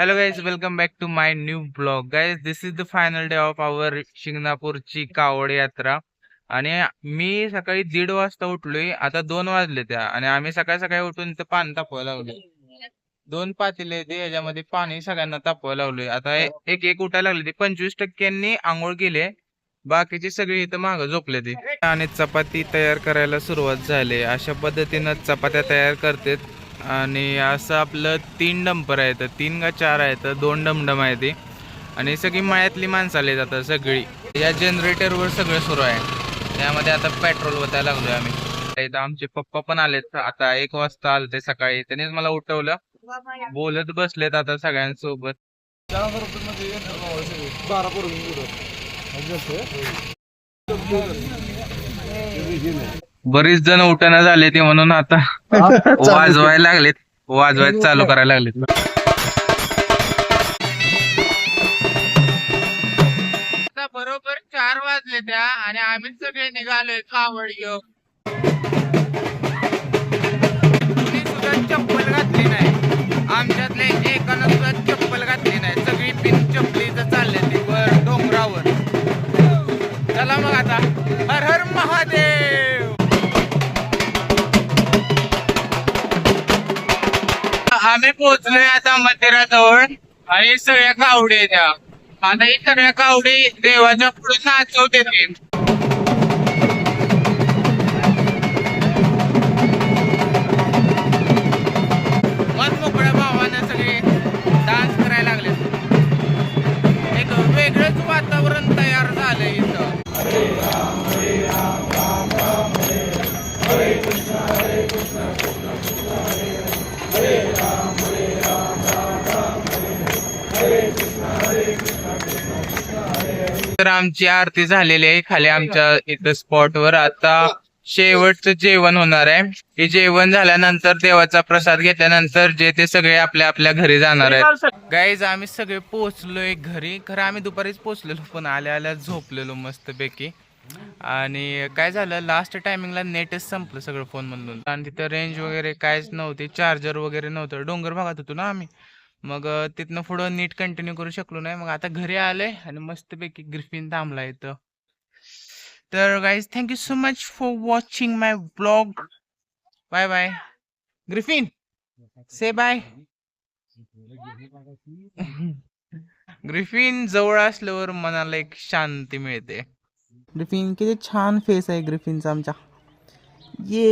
Hello guys, welcome back to my new vlog. Guys, this is the final day of our शिंगणापूरची कावड यात्रा. आणि मी सकाळी दीड वाजता उठलोय आता दोन वाजले त्या. आणि आम्ही सकाळी सकाळी उठून इथं पाणी तापवायला लावलोय. दोन पातेले ते याच्यामध्ये पाणी सगळ्यांना तापवायला लावलोय. आता एक एक उठायला लागले ते. पंचवीस टक्क्यांनी आंघोळ केले बाकीची सगळी इथं माग झोपले ते. आणि चपाती तयार करायला सुरुवात झाली अशा पद्धतीनं चपात्या तयार करतात. आणि असं आपलं तीन डंपर आहेत तीन का चार आहेत दोन डमडम आहे ते. आणि सगळी मळ्यातली माणसं आली जातात सगळी. या जनरेटरवर सगळं सुरू आहे. त्यामध्ये आता पेट्रोल ओतायला लागलोय आम्ही. इथं आमचे पप्पा पण आलेत. आता एक वाजता आलते ते सकाळी. त्यांनीच मला उठवलं. बोलत बसलेत आता सगळ्यांसोबत. बारा बरीच जण उठणं झाले ते म्हणून आता वाजवायला लागलेत. वाजवायला चालू करायला लागलेत. आता बरोबर चार वाजले त्या आणि आम्ही सगळे निघालोय कावड घेऊन. कुणी सुद्धा चप्पल घातली नाही. आमच्यातले एकानं सुद्धा चप्पल घातली नाही. सगळी बिन चप्पलीचं चालले ते वर डोंगरावर. चला मग आता. हर हर महादेव. आम्ही पोहोचलोय आता मंदिराजवळ. आणि सगळ्या कावडे त्या. आता ही सगळ्या कावडी देवाच्या पुढे नाचवते तर आमची आरती झालेली आहे खाली आमच्या इथं स्पॉटवर आता शेवटचं जेवण होणार आहे. हे जेवण झाल्यानंतर देवाचा प्रसाद घेतल्यानंतर जे ते सगळे आपल्या आपल्या घरी जाणार आहेत. गाईज आम्ही सगळे पोहोचलोय घरी. खरं आम्ही दुपारीच पोहोचलेलो पण आल्या आल्या झोपलेलो मस्तपैकी. आणि काय झालं लास्ट टायमिंगला नेटच संपलं सगळं फोन मधून. आणि तिथं रेंज वगैरे काहीच नव्हती चार्जर वगैरे नव्हतं. डोंगर भागात होतो ना आम्ही. मग तिथनं पुढं नीट कंटिन्यू करू शकलो नाही. मग आता घरी आले आणि मस्तपैकी ग्रिफिन थांबला इथं. तर guys thank you so much for watching my blog bye bye Griffin say bye Griffin जवळ असल्यावर मनाला एक शांती मिळते. ग्रिफिन किती छान फेस आहे ग्रिफिनचा आमच्या ये